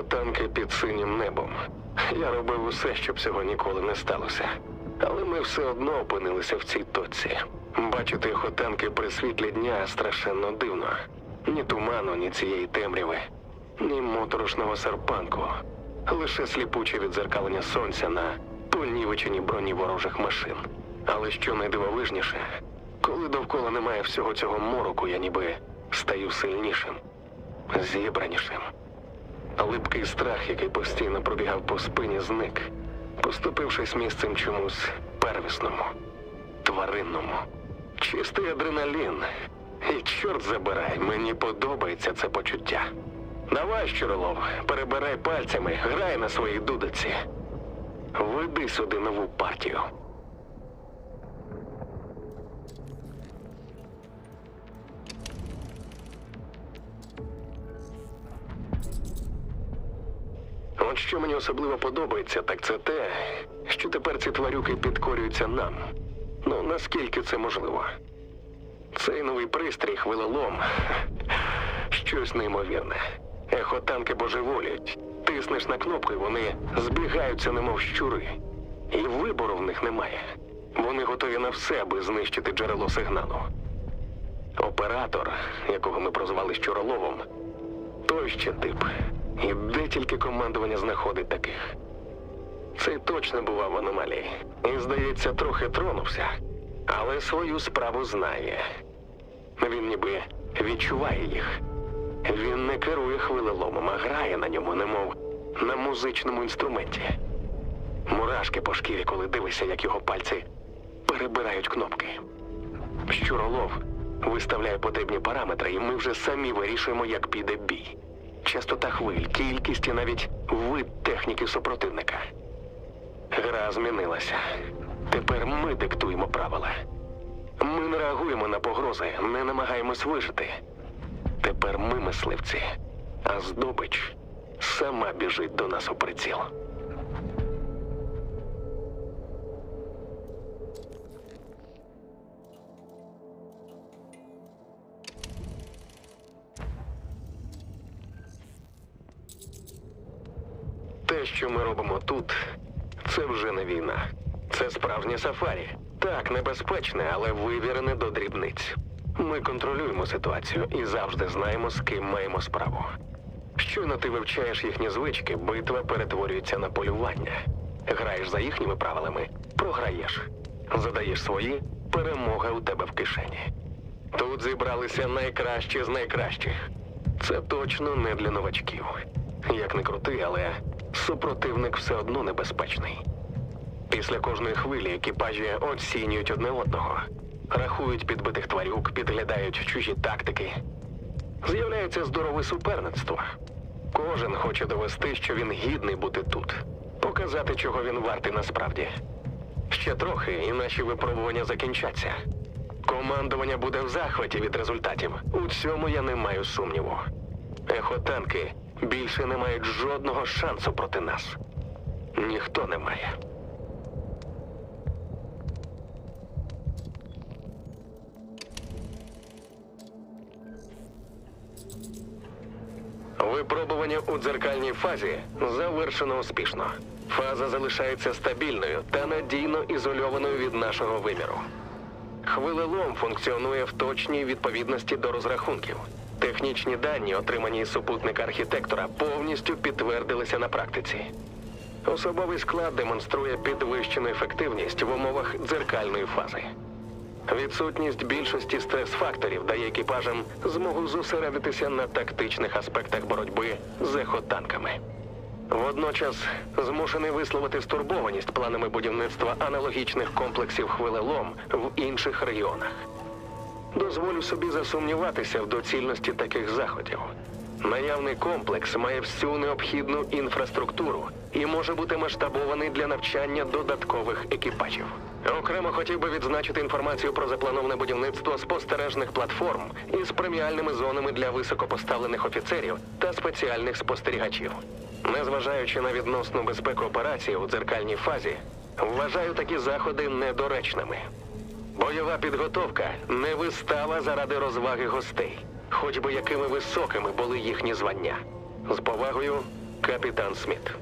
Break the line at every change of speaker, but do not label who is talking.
Ехотанки під синім небом. Я робив усе, щоб цього ніколи не сталося. Але ми все одно опинилися в цій точці. Бачити ехотанки при світлі дня страшенно дивно. Ні туману, ні цієї темряви, ні моторошного серпанку. Лише сліпуче відзеркалення сонця на понівеченій броні ворожих машин. Але що найдивовижніше, коли довкола немає всього цього мороку, я ніби стаю сильнішим, зібранішим. Липкий страх, який постійно пробігав по спині, зник, поступившись місцем чомусь первісному, тваринному. Чистий адреналін. І чорт забирай, мені подобається це почуття. Давай, щуролов, перебирай пальцями, грай на своїй дудиці. Веди сюди нову партію. От що мені особливо подобається, так це те, що тепер ці тварюки підкорюються нам. Ну, наскільки це можливо? Цей новий пристрій хвилелом щось неймовірне. Ехотанки божеволюють. Тиснеш на кнопку, вони збігаються, немов щури. І вибору в них немає. Вони готові на все, аби знищити джерело сигналу. Оператор, якого ми прозвали Щуроловом, той ще тип. І де тільки командування знаходить таких. Цей точно бував в аномалії. І, здається, трохи тронувся, але свою справу знає. Він ніби відчуває їх. Він не керує хвилеломом, а грає на ньому, немов на музичному інструменті. Мурашки по шкірі, коли дивишся, як його пальці перебирають кнопки. Щуролов виставляє потрібні параметри, і ми вже самі вирішуємо, як піде бій. Частота хвиль, кількість і навіть вид техніки супротивника. Гра змінилася. Тепер ми диктуємо правила. Ми не реагуємо на погрози, не намагаємось вижити. Тепер ми мисливці, а здобич сама біжить до нас у приціл. Що ми робимо тут, це вже не війна. Це справжнє сафарі. Так, небезпечне, але вивірене до дрібниць. Ми контролюємо ситуацію і завжди знаємо, з ким маємо справу. Щойно ти вивчаєш їхні звички, битва перетворюється на полювання. Граєш за їхніми правилами, програєш. Задаєш свої, перемога у тебе в кишені. Тут зібралися найкращі з найкращих. Це точно не для новачків. Як не крути, але супротивник все одно небезпечний. Після кожної хвилі екіпажі оцінюють одне одного, рахують підбитих тварюк, підглядають чужі тактики. З'являється здорове суперництво. Кожен хоче довести, що він гідний бути тут, показати, чого він вартий насправді. Ще трохи, і наші випробування закінчаться. Командування буде в захваті від результатів. У цьому я не маю сумніву. Ехотанки більше не мають жодного шансу проти нас. Ніхто не має. Випробування у дзеркальній фазі завершено успішно. Фаза залишається стабільною та надійно ізольованою від нашого виміру. Хвилелом функціонує в точній відповідності до розрахунків. Технічні дані, отримані із супутника архітектора, повністю підтвердилися на практиці. Особовий склад демонструє підвищену ефективність в умовах дзеркальної фази. Відсутність більшості стрес-факторів дає екіпажам змогу зосередитися на тактичних аспектах боротьби з ехотанками. Водночас змушений висловити стурбованість планами будівництва аналогічних комплексів хвилелом в інших регіонах. Дозволю собі засумніватися в доцільності таких заходів. Наявний комплекс має всю необхідну інфраструктуру і може бути масштабований для навчання додаткових екіпажів. Окремо хотів би відзначити інформацію про заплановане будівництво спостережних платформ із преміальними зонами для високопоставлених офіцерів та спеціальних спостерігачів. Незважаючи на відносну безпеку операції у дзеркальній фазі, вважаю такі заходи недоречними. Бойова підготовка не вистава заради розваги гостей, хоч би якими високими були їхні звання. З повагою Капітан Сміт.